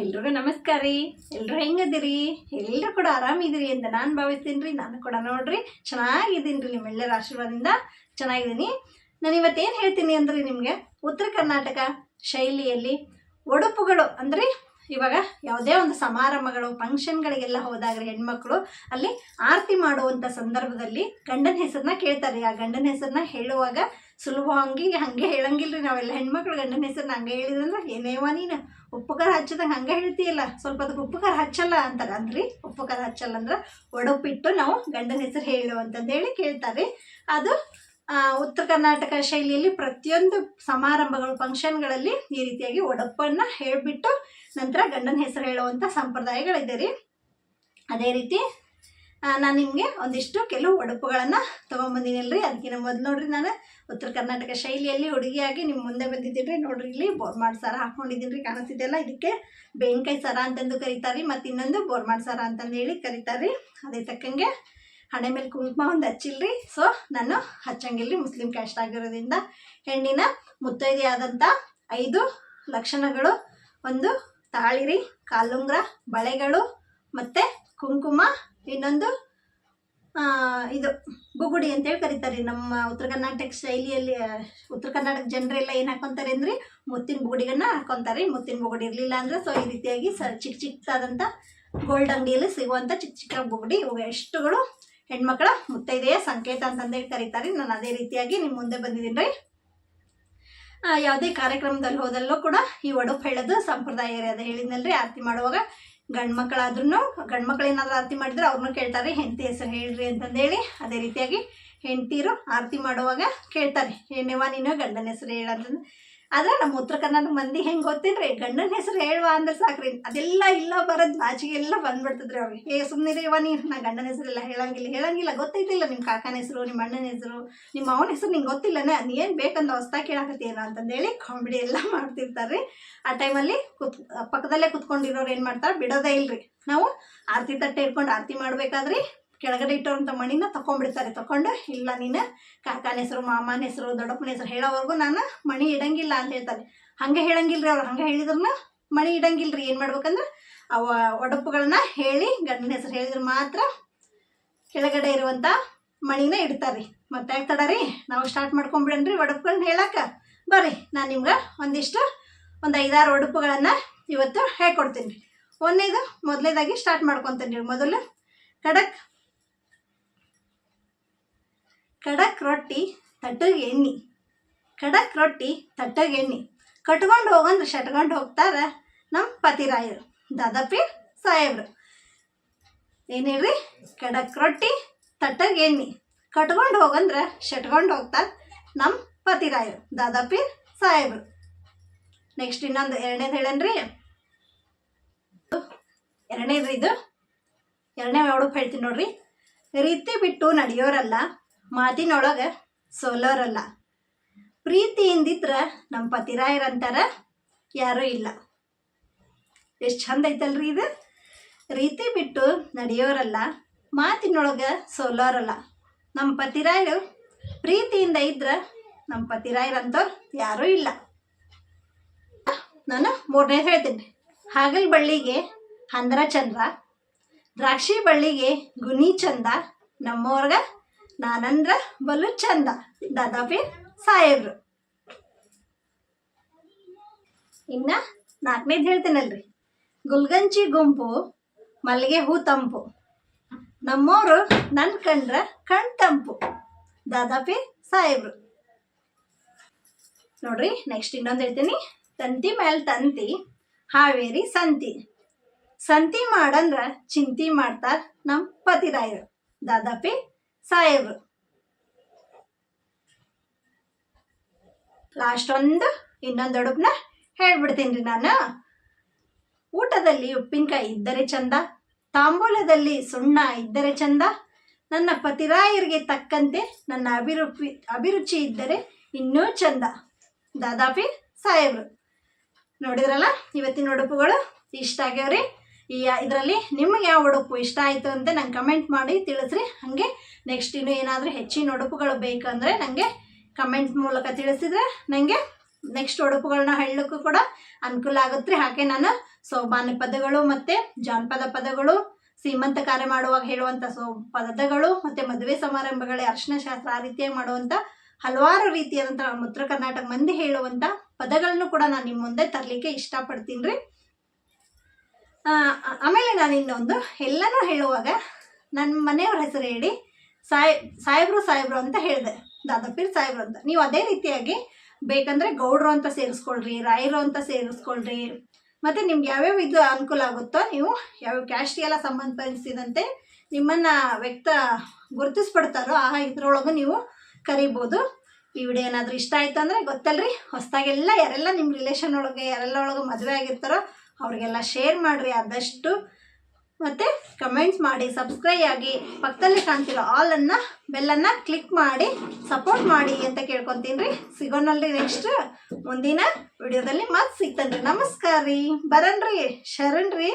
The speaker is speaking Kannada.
ಎಲ್ರಿಗೂ ನಮಸ್ಕಾರ ರೀ. ಎಲ್ರು ಹೆಂಗದಿರಿ? ಎಲ್ಲರೂ ಕೂಡ ಆರಾಮಿದ್ದೀರಿ ಅಂತ ನಾನು ಭಾವಿಸ್ತೀನಿ ರೀ ನಾನು ಕೂಡ ನೋಡ್ರಿ, ಚೆನ್ನಾಗಿದ್ದೀನಿ ರೀ ನಿಮ್ಮೆಲ್ಲರ ಆಶೀರ್ವಾದದಿಂದ ಚೆನ್ನಾಗಿದ್ದೀನಿ. ನಾನು ಇವತ್ತೇನು ಹೇಳ್ತೀನಿ ಅಂದ್ರೆ ನಿಮಗೆ, ಉತ್ತರ ಕರ್ನಾಟಕ ಶೈಲಿಯಲ್ಲಿ ಉಡುಪುಗಳು ಅಂದರೆ ಇವಾಗ ಯಾವುದೇ ಒಂದು ಸಮಾರಂಭಗಳು ಫಂಕ್ಷನ್ಗಳಿಗೆಲ್ಲ ಹೋದಾಗ್ರೆ ಹೆಣ್ಮಕ್ಳು ಅಲ್ಲಿ ಆರತಿ ಮಾಡುವಂಥ ಸಂದರ್ಭದಲ್ಲಿ ಗಂಡನ ಹೆಸರನ್ನ ಕೇಳ್ತಾರೆ. ಆ ಗಂಡನ ಹೆಸರನ್ನ ಹೇಳುವಾಗ ಸುಲಭವಾಗಿ ಹಂಗೆ ಹೇಳಂಗಿಲ್ಲ ರೀ ನಾವೆಲ್ಲ ಹೆಣ್ಮಕ್ಳು ಗಂಡನ ಹೆಸರನ್ನ ಹಂಗೆ ಹೇಳಿದ್ರಂದ್ರೆ ಏನೇವ ನೀನು? ಉಪ್ಪುಕಾರ ಹಚ್ಚದಂಗೆ ಹಂಗೆ ಹೇಳ್ತೀಯಲ್ಲ, ಸ್ವಲ್ಪ ಅದಕ್ಕೆ ಉಪ್ಪುಕಾರ ಹಚ್ಚಲ್ಲ ಅಂತಾರೆ. ಅಂದ್ರಿ, ಉಪ್ಪುಕಾರ ಹಚ್ಚಲ್ಲ ಅಂದ್ರೆ ಒಡಪಿಟ್ಟು ನಾವು ಗಂಡನ ಹೆಸರು ಹೇಳು ಅಂತಂದೇಳಿ ಕೇಳ್ತಾರೆ. ಅದು ಉತ್ತರ ಕರ್ನಾಟಕ ಶೈಲಿಯಲ್ಲಿ ಪ್ರತಿಯೊಂದು ಸಮಾರಂಭಗಳು ಫಂಕ್ಷನ್ಗಳಲ್ಲಿ ಈ ರೀತಿಯಾಗಿ ಒಡಪನ್ನು ಹೇಳಿಬಿಟ್ಟು ನಂತರ ಗಂಡನ ಹೆಸರು ಹೇಳುವಂಥ ಸಂಪ್ರದಾಯಗಳಿದೆ ರೀ. ಅದೇ ರೀತಿ ನಾನು ನಿಮಗೆ ಒಂದಿಷ್ಟು ಕೆಲವು ಒಡಪುಗಳನ್ನು ತೊಗೊಂಬಂದಿನಲ್ರಿ ಅದಕ್ಕಿಂತ ಮೊದಲು ನೋಡ್ರಿ ನಾನು ಉತ್ತರ ಕರ್ನಾಟಕ ಶೈಲಿಯಲ್ಲಿ ಹುಡುಗಿಯಾಗಿ ನಿಮ್ಮ ಮುಂದೆ ಬಂದಿದ್ದೀನಿ ರೀ ನೋಡ್ರಿ ಇಲ್ಲಿ ಬೋರ್ಮಾಡ್ ಸರ ಹಾಕೊಂಡಿದ್ದೀನಿ ರೀ ಕಾಣಿಸ್ತಿದೆಯಲ್ಲ? ಇದಕ್ಕೆ ಬೇಂಕಾಯಿ ಸರ ಅಂತಂದು ಕರೀತಾರೆ ಮತ್ತು ಇನ್ನೊಂದು ಬೋರ್ಮಾಡ್ ಸರ ಅಂತಂದು ಹೇಳಿ ಕರೀತಾರೆ ಅದೇ ತಕ್ಕಂಗೆ ಹಣೆ ಮೇಲೆ ಕುಂಕುಮ ಒಂದು ಹಚ್ಚಿಲ್ರಿ. ಸೊ ನಾನು ಹಚ್ಚಂಗಿಲ್ರಿ ಮುಸ್ಲಿಂ ಕ್ಯಾಸ್ಟ್ ಆಗಿರೋದ್ರಿಂದ. ಹೆಣ್ಣಿನ ಮುತ್ತೈದೆಯಾದಂಥ ಐದು ಲಕ್ಷಣಗಳು ಒಂದು ತಾಳಿರಿ, ಕಾಲುಂಗ್ರ, ಬಳೆಗಳು ಮತ್ತು ಕುಂಕುಮ, ಇನ್ನೊಂದು ಇದು ಬುಗುಡಿ ಅಂತೇಳಿ ಕರೀತಾರೆ ನಮ್ಮ ಉತ್ತರ ಕರ್ನಾಟಕ ಶೈಲಿಯಲ್ಲಿ ಉತ್ತರ ಕರ್ನಾಟಕ ಜನರೆಲ್ಲ ಏನು ಹಾಕೊತಾರೆ ಅಂದರೆ ಮುತ್ತಿನ ಬುಗುಡಿಗಳನ್ನ ಹಾಕೊತಾರೆ ಮುತ್ತಿನ ಬುಗುಡಿ ಇರಲಿಲ್ಲ ಅಂದ್ರೆ ಸೊ ಈ ರೀತಿಯಾಗಿ ಸ ಚಿಕ್ಕ ಚಿಕ್ಕದಾದಂಥ ಗೋಲ್ಡ್ ಅಂಗಡಿಯಲ್ಲಿ ಸಿಗುವಂಥ ಚಿಕ್ಕ ಚಿಕ್ಕ ಬುಗುಡಿ ಎಷ್ಟುಗಳು ಹೆಣ್ಮಕ್ಳ ಮುತ್ತೈದೆಯ ಸಂಕೇತ ಅಂತಂದೇಳಿ ಕರೀತಾರೆ ನಾನು ಅದೇ ರೀತಿಯಾಗಿ ನಿಮ್ಮ ಮುಂದೆ ಬಂದಿದ್ದೀನಿ ರೀ ಯಾವುದೇ ಕಾರ್ಯಕ್ರಮದಲ್ಲಿ ಹೋದಲ್ಲೂ ಕೂಡ ಈ ಒಡಪು ಹೇಳೋದು ಸಂಪ್ರದಾಯ ರೀ ಅದು ಹೇಳಿದ್ನಲ್ರಿ. ಆರತಿ ಮಾಡುವಾಗ ಗಂಡು ಮಕ್ಕಳಾದ್ರೂ ಗಂಡು ಮಕ್ಳು ಏನಾದ್ರು ಆರತಿ ಮಾಡಿದ್ರೆ ಅವ್ರನ್ನೂ ಕೇಳ್ತಾರೆ, ಹೆಂಡತಿ ಹೆಸರು ಹೇಳ್ರಿ ಅಂತಂದೇಳಿ ಅದೇ ರೀತಿಯಾಗಿ ಹೆಂಡತಿರು ಆರತಿ ಮಾಡುವಾಗ ಕೇಳ್ತಾರೆ. ಏನೇವಾ ನೀನು ಗಂಡನ ಹೆಸರು ಹೇಳಂತಂದು. ಆದ್ರೆ ನಮ್ಮ ಉತ್ತರ ಕರ್ನಾಟಕ ಮಂದಿ ಹೆಂಗೆ ಗೊತ್ತೇನ್ರಿ? ಗಂಡನ ಹೆಸರು ಹೇಳುವ ಅಂದ್ರೆ ಸಾಕ್ರಿ. ಅದೆಲ್ಲ ಇಲ್ಲ ಬರೋದು ನಾಚಿಗೆ ಎಲ್ಲ ಬಂದ್ಬಿಡ್ತದ್ರಿ ಅವ್ರಿಗೆ ಏ ಸುಮ್ಮನೆ ಇವ ನೀನು ನಾ ಗಂಡನ ಹೆಸರೆಲ್ಲ ಹೇಳಂಗಿಲ್ಲ. ಹೇಳಂಗಿಲ್ಲ. ಗೊತ್ತೈತಿಲ್ಲ ನಿಮ್ಮ ಕಾಕನ ಹೆಸರು ನಿಮ್ಮ ಅಣ್ಣನ ಹೆಸರು ನಿಮ್ಮ ಅವನ ಹೆಸರು ನಿಂಗೆ ಗೊತ್ತಿಲ್ಲನೇ ನೀ? ಏನು ಬೇಕಂತ ಹೊಸ್ದಾಗಿ ಕೇಳಾಕತ್ತೀನ ಅಂತಂದೇಳಿ ಕಾಮಿಡಿ ಎಲ್ಲ ಮಾಡ್ತಿರ್ತಾರೆ ಆ ಟೈಮಲ್ಲಿ ಕುತ್, ಪಕ್ಕದಲ್ಲೇ ಕುತ್ಕೊಂಡಿರೋರು ಏನು ಮಾಡ್ತಾರೆ? ಬಿಡೋದೇ ಇಲ್ರಿ. ನಾವು ಆರತಿ ತಟ್ಟೆ ಇಟ್ಕೊಂಡು ಆರತಿ ಮಾಡ್ಬೇಕಾದ್ರಿ ಕೆಳಗಡೆ ಇಟ್ಟೋರಂಥ ಮಣಿನ ತಗೊಂಡ್ಬಿಡ್ತಾರೆ ತಗೊಂಡು ಇಲ್ಲ ನೀನು ಕಾಕನ ಹೆಸರು, ಮಾಮನ ಹೆಸರು, ದೊಡ್ಡಪ್ಪನ ಹೆಸರು ಹೇಳೋವರೆಗೂ ನಾನು ಮಣಿ ಇಡಂಗಿಲ್ಲ ಅಂತ ಹೇಳ್ತಾರೆ ಹಂಗೆ ಹೇಳಂಗಿಲ್ಲರಿ ಅವ್ರು, ಹಂಗೆ ಹೇಳಿದ್ರನ್ನ ಮಣಿ ಇಡಂಗಿಲ್ರಿ, ಏನು ಮಾಡ್ಬೇಕಂದ್ರೆ ಅವ ಒಡಪುಗಳನ್ನ ಹೇಳಿ, ಗಂಡನ ಹೆಸರು ಹೇಳಿದ್ರೆ ಮಾತ್ರ ಕೆಳಗಡೆ ಇರುವಂಥ ಮಣಿನ ಇಡ್ತಾರ್ರಿ. ಮತ್ತೆ ಯಾಕೆ ರೀ ನಾವು ಸ್ಟಾರ್ಟ್ ಮಾಡ್ಕೊಂಬಿಡನ್ರಿ ಒಡಪುಗಳನ್ನ ಹೇಳಕ್ಕ ಬರ್ರಿ, ನಾನು ನಿಮ್ಗೆ ಒಂದಿಷ್ಟು ಒಂದು ಐದಾರು ಒಡಪುಗಳನ್ನು ಇವತ್ತು ಹೇಳ್ಕೊಡ್ತೀನಿ. ರೀ ಒಂದೇದು ಮೊದಲೇದಾಗಿ ಸ್ಟಾರ್ಟ್ ಮಾಡ್ಕೊತೀನಿ. ರೀ ಮೊದಲು ಖಡಕ್ ರೊಟ್ಟಿ, ತಟ್ಟಗೆ ಎಣ್ಣೆ. ಖಡಕ್ ರೊಟ್ಟಿ, ತಟ್ಟಗೆ ಎಣ್ಣೆ. ಕಟ್ಕೊಂಡು ಹೋಗಂದ್ರೆ ಶಟ್ಕೊಂಡು ಹೋಗ್ತಾರೆ ನಮ್ಮ ಪತಿರಾಯರು ದಾದಾಪಿ ಸಾಹೇಬ್ರು. ಏನೇಳ್ರಿ ಖಡಕ್ ರೊಟ್ಟಿ, ತಟ್ಟಗೆ ಎಣ್ಣೆ. ಕಟ್ಕೊಂಡು ಹೋಗಂದ್ರೆ ಶಟ್ಕೊಂಡು ಹೋಗ್ತಾರೆ ನಮ್ಮ ಪತಿರಾಯರು ದಾದಾಪಿ ಸಾಹೇಬ್ರು. ನೆಕ್ಸ್ಟ್ ಇನ್ನೊಂದು ಎರಡನೇದು ಹೇಳನ್ರಿ? ಎರಡನೇದು ಇದು. ಎರಡನೇ ಉಡುಪು ಹೇಳ್ತೀನಿ ನೋಡ್ರಿ. ರೀತಿ ಬಿಟ್ಟು ನಡೆಯೋರಲ್ಲ ಮಾತಿನೊಳಗೆ ಸೋಲೋರಲ್ಲ ಪ್ರೀತಿಯಿಂದಿದ್ರ ನಮ್ಮ ಪತಿರಾಯರಂತಾರ ಯಾರೂ ಇಲ್ಲ. ಎಷ್ಟು ಚಂದ ಐತಲ್ರಿ ಇದು? ರೀತಿ ಬಿಟ್ಟು ನಡೆಯೋರಲ್ಲ, ಮಾತಿನೊಳಗೆ ಸೋಲೋರಲ್ಲ ನಮ್ಮ ಪತಿರಾಯರು ಪ್ರೀತಿಯಿಂದ ಇದ್ರ ನಮ್ಮ ಪತಿರಾಯರಂತವ್ರು ಯಾರೂ ಇಲ್ಲ. ನಾನು ಮೂರನೇ ಹೇಳ್ತೀನಿ. ಹಾಗಲ್ ಬಳ್ಳಿಗೆ ಹಂದ್ರ ಚಂದ್ರ, ದ್ರಾಕ್ಷಿ ಬಳ್ಳಿಗೆ ಗುನಿ ಚಂದ ನಮ್ಮವ್ರಗ ನಾನಂದ್ರ ಬಲು ಚಂದ. ದಾದಾಪಿ, ಸಾಹೇಬ್ರು. ಇನ್ನ ನಾಲ್ಕನೇದು ಹೇಳ್ತೇನಲ್ರಿ. ಗುಲ್ಗಂಚಿ ಗುಂಪು, ಮಲ್ಲಿಗೆ ಹೂ ತಂಪು. ನಮ್ಮೋರು ನನ್ನ ಕಂಡ್ರ ಕಣ್ ತಂಪು. ದಾದಾಪಿ, ಸಾಹೇಬ್ರು. ನೋಡ್ರಿ ನೆಕ್ಸ್ಟ್ ಇನ್ನೊಂದು ಹೇಳ್ತೀನಿ. ತಂತಿ ಮೇಲೆ ತಂತಿ, ಹಾವೇರಿ ಸಂತಿ. ಸಂತಿ ಮಾಡಂದ್ರ ಚಿಂತಿ ಮಾಡ್ತಾರ ನಮ್ಮ ಪತಿರಾಯರು. ದಾದಾಪಿ ಸಾಹೇಬ್ರು ಲಾಸ್ಟ್ ಒಂದು, ಇನ್ನೊಂದು ಉಡುಪನ್ನ ಹೇಳ್ಬಿಡ್ತೀನಿ ರೀ ನಾನು. ಊಟದಲ್ಲಿ ಉಪ್ಪಿನಕಾಯಿ ಇದ್ದರೆ ಚಂದ, ತಾಂಬೂಲದಲ್ಲಿ ಸುಣ್ಣ ಇದ್ದರೆ ಚಂದ, ನನ್ನ ಪತಿರಾಯರಿಗೆ ತಕ್ಕಂತೆ ನನ್ನ ಅಭಿರುಚಿ ಅಭಿರುಚಿ ಇದ್ದರೆ ಇನ್ನೂ ಚಂದ. ದಾದಾಪಿ ಸಾಹೇಬ್ರು. ನೋಡಿದ್ರಲ್ಲ, ಇವತ್ತಿನ ಉಡುಪುಗಳು ಇಷ್ಟ ಆಗ್ಯಾವ್ರಿ? ಈ, ಇದರಲ್ಲಿ ನಿಮಗೆ ಯಾವ ಉಡುಪು ಇಷ್ಟ ಆಯಿತು ಅಂತ ನಂಗೆ ಕಮೆಂಟ್ ಮಾಡಿ ತಿಳಿಸ್ರಿ. ಹಾಗೆ ನೆಕ್ಸ್ಟ್ ಇನ್ನೂ ಏನಾದರೂ ಹೆಚ್ಚಿನ ಉಡುಪುಗಳು ಬೇಕಂದರೆ ನನಗೆ ಕಮೆಂಟ್ ಮೂಲಕ ತಿಳಿಸಿದ್ರೆ ನನಗೆ ನೆಕ್ಸ್ಟ್ ಉಡುಪುಗಳನ್ನ ಹೇಳಲಿಕ್ಕೂ ಕೂಡ ಅನುಕೂಲ ಆಗುತ್ತೆ. ಹಾಗೆ ನಾನು ಸೋಬಾನೆ ಪದಗಳು ಮತ್ತು ಜಾನಪದ ಪದಗಳು ಸೀಮಂತ ಕಾರ್ಯ ಮಾಡುವಾಗ ಹೇಳುವಂಥ ಸೋ ಪದಗಳು ಮತ್ತು ಮದುವೆ ಸಮಾರಂಭಗಳೇ ಅರ್ಶನ ಶಾಸ್ತ್ರ ಆ ರೀತಿಯಾಗಿ ಮಾಡುವಂಥ ಹಲವಾರು ರೀತಿಯಾದಂಥ ನಮ್ಮ ಉತ್ತರ ಕರ್ನಾಟಕ ಮಂದಿ ಹೇಳುವಂಥ ಪದಗಳನ್ನು ಕೂಡ ನಾನು ನಿಮ್ಮ ಮುಂದೆ ತರಲಿಕ್ಕೆ ಇಷ್ಟಪಡ್ತೀನಿ ರೀ. ಆಮೇಲೆ ನಾನು ಇನ್ನೊಂದು ಎಲ್ಲನೂ ಹೇಳುವಾಗ ನನ್ನ ಮನೆಯವ್ರ ಹೆಸರು ಹೇಳಿ ಸಾಯ್ ಸಾಹೇಬ್ರು ಸಾಹೇಬ್ರು ಅಂತ ಹೇಳಿದೆ. ದಾದಾಪೀರ್ ಸಾಹೇಬ್ರು ಅಂತ. ನೀವು ಅದೇ ರೀತಿಯಾಗಿ ಬೇಕಂದ್ರೆ ಗೌಡ್ರು ಅಂತ ಸೇರಿಸ್ಕೊಳ್ರಿ, ರಾಯರು ಅಂತ ಸೇರಿಸ್ಕೊಳ್ರಿ. ಮತ್ತು ನಿಮ್ಗೆ ಯಾವ್ಯಾವ ಇದು ಅನುಕೂಲ ಆಗುತ್ತೋ ನೀವು ಯಾವ್ಯಾವ ಕ್ಯಾಸ್ಟ್ಗೆಲ್ಲ ಸಂಬಂಧಪಡಿಸಿದಂತೆ ನಿಮ್ಮನ್ನ ವ್ಯಕ್ತ ಗುರುತಿಸ್ಬಿಡ್ತಾರೋ ಆ ಇದ್ರೊಳಗು ನೀವು ಕರಿಬೋದು. ಈ ವಿಡಿಯೋ ಏನಾದರೂ ಇಷ್ಟ ಆಯ್ತು ಅಂದರೆ ಗೊತ್ತಲ್ರಿ, ಹೊಸದಾಗೆಲ್ಲ ಯಾರೆಲ್ಲ ನಿಮ್ಮ ರಿಲೇಷನ್ ಒಳಗೆ, ಯಾರೆಲ್ಲ ಒಳಗೆ ಮದುವೆ ಆಗಿರ್ತಾರೋ ಅವ್ರಿಗೆಲ್ಲ ಶೇರ್ ಮಾಡಿರಿ ಆದಷ್ಟು. ಮತ್ತು ಕಮೆಂಟ್ಸ್ ಮಾಡಿ ಸಬ್ಸ್ಕ್ರೈಬ್ ಆಗಿ, ಪಕ್ಕದಲ್ಲಿ ಕಾಣ್ತಿರೋ ಆಲನ್ನು ಬೆಲ್ಲನ್ನು ಕ್ಲಿಕ್ ಮಾಡಿ ಸಪೋರ್ಟ್ ಮಾಡಿ ಅಂತ ಕೇಳ್ಕೊತೀನಿ. ರೀ ಸಿಗೋನಲ್ಲಿ ನೆಕ್ಸ್ಟ್ ಮುಂದಿನ ವಿಡಿಯೋದಲ್ಲಿ ಮತ್ತೆ ಸಿಗ್ತಾನೆ ರೀ ನಮಸ್ಕಾರ ರೀ ಬರನ್ರಿ. ಶರಣ್ ರೀ.